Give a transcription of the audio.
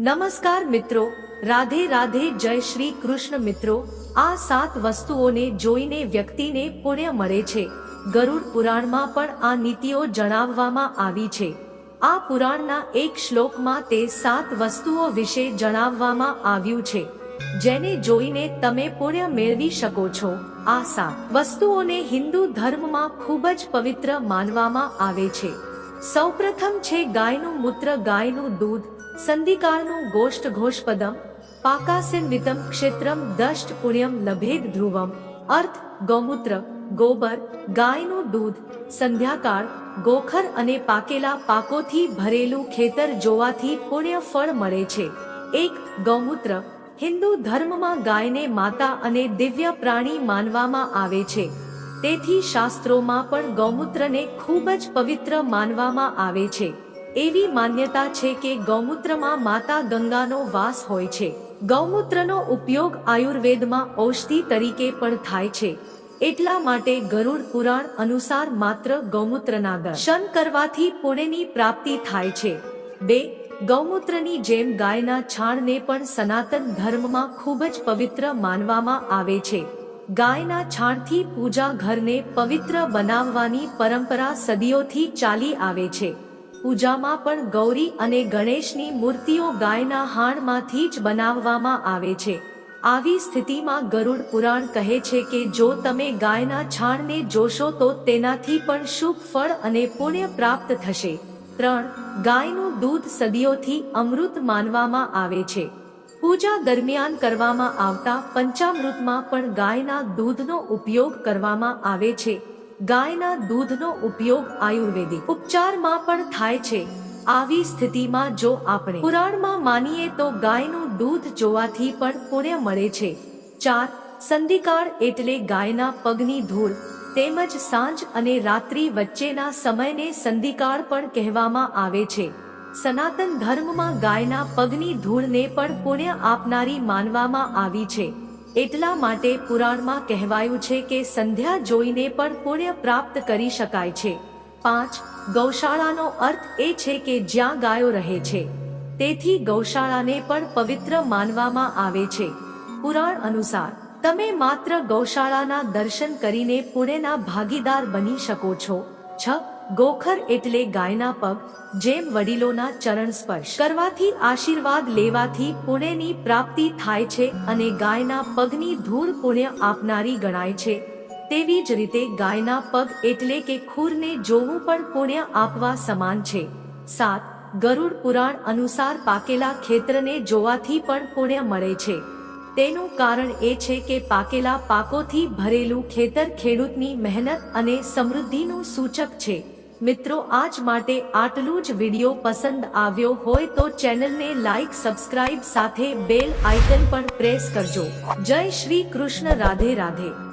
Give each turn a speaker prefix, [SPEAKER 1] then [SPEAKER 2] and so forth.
[SPEAKER 1] નમસ્કાર મિત્રો, રાધે રાધે જય શ્રી કૃષ્ણ મિત્રો. આ સાત વસ્તુઓને જોઈને વ્યક્તિને પુણ્ય મળે છે. ગરુડ પુરાણમાં પણ આ નીતિઓ જણાવવામાં આવી છે. આ પુરાણના એક શ્લોકમાં તે સાત વસ્તુઓ વિશે જણાવવામાં આવ્યું છે. જેને જોઈને તમે પુણ્ય મેળવી શકો છો. આ સાત વસ્તુઓને હિન્દુ ધર્મમાં ખૂબ જ પવિત્ર માનવામાં આવે છે. સૌપ્રથમ છે ગાયનું મૂત્ર, ગાયનું દૂધ. સંધિકાળનું ગોષ્ઠ ઘોષપદમ પાકાસિન્વિતમ ક્ષેત્રમ દષ્ટ પુણ્યમ લભેદ ધ્રુવમ, અર્થ, ગૌમૂત્ર, ગોબર, ગાયનું દૂધ, સંધ્યાકાળ, ગોખર અને પાકેલા પાકોથી ભરેલું ખેતર જોવાથી પુણ્ય ફળ મળે છે. એક, ગૌમૂત્ર, હિન્દુ ધર્મમાં ગાયને માતા અને દિવ્ય પ્રાણી માનવામાં આવે છે. તેથી શાસ્ત્રોમાં પણ ગૌમૂત્રને ખૂબ જ પવિત્ર માનવામાં આવે છે. એવી માન્યતા છે કે ગૌમૂત્રમાં માતા ગંગાનો વાસ હોય છે. ગૌમૂત્રનો ઉપયોગ આયુર્વેદમાં ઔષધિ તરીકે પણ થાય છે. એટલા માટે ગરુડ પુરાણ અનુસાર માત્ર ગૌમૂત્રના દર્શન કરવાથી પુણ્યની પ્રાપ્તિ થાય છે. બે, ગૌમૂત્રની જેમ ગાયના છાણને પણ સનાતન ધર્મમાં ખૂબ જ પવિત્ર માનવામાં આવે છે. ગાયના છાણથી પૂજા ઘરને પવિત્ર બનાવવાની પરંપરા સદીઓથી ચાલી આવે છે. પૂજામાં પણ ગૌરી અને ગણેશની મૂર્તિઓ ગાયના હાણમાંથી જ બનાવવામાં આવે છે. આવી સ્થિતિમાં ગરુડ પુરાણ કહે છે કે જો તમે ગાયના છાણને જોશો તો તેનાથી પણ શુભ ફળ અને પુણ્ય પ્રાપ્ત થશે. ત્રણ, ગાયનું દૂધ સદીઓથી અમૃત માનવામાં આવે છે. પૂજા દરમિયાન કરવામાં આવતા પંચામૃતમાં પણ ગાયના દૂધનો ઉપયોગ કરવામાં આવે છે. ગાયના દૂધનો ઉપયોગ આયુર્વેદિક ઉપચારમાં પણ થાય છે. આવી સ્થિતિમાં જો આપણે પુરાણમાં માનીએ તો ગાયનું દૂધ જોવાથી પણ પુણ્ય મળે છે. ચાર, સંધિકાળ એટલે ગાયના પગની ધૂળ, તેમજ સાંજ અને રાત્રિ વચ્ચેના સમયને સંધિકાળ પણ કહેવામાં આવે છે. સનાતન ધર્મમાં ગાયના પગની ધૂળને પણ પુણ્ય આપનારી માનવામાં આવી છે. એટલા માટે પુરાણમાં કહેવાયું છે કે સંધ્યા જોઈને પણ પુણ્ય પ્રાપ્ત કરી શકાય છે. પાંચ, ગૌશાળાનો અર્થ એ છે કે જ્યાં ગાયો રહે છે. તેથી ગૌશાળાને પણ પવિત્ર માનવામાં આવે છે. પુરાણ અનુસાર, તમે માત્ર ગૌશાળાના દર્શન કરીને પુણ્યના ભાગીદાર બની શકો છો. છ, ગોખર એટલે ગાયના પગ, જેમ વડીલોના ચરણ સ્પર્શ. કરવાથી આશીર્વાદ લેવાથી પુણ્યની પ્રાપ્તિ થાય છે અને ગાયના પગની ધૂળ પુણ્ય આપનારી ગણાય છે. તેવી જ રીતે ગાયના પગ એટલે કે ખૂરને જોવું પણ પુણ્ય આપવા સમાન છે. સાત, ગરુડ પુરાણ અનુસાર પાકેલા ખેતરને જોવાથી પણ પુણ્ય મળે છે. તેનું કારણ એ છે કે પાકેલા પાકોથી ભરેલું ખેતર ખેડૂતની મહેનત અને સમૃદ્ધિનું સૂચક છે. મિત્રો, આજ માટે આટલું જ વિડિયો પસંદ આવ્યો હોય તો ચેનલને લાઈક, સબસ્ક્રાઇબ સાથે બેલ આઇકન પણ પ્રેસ કરજો. જય શ્રી કૃષ્ણ, રાધે રાધે.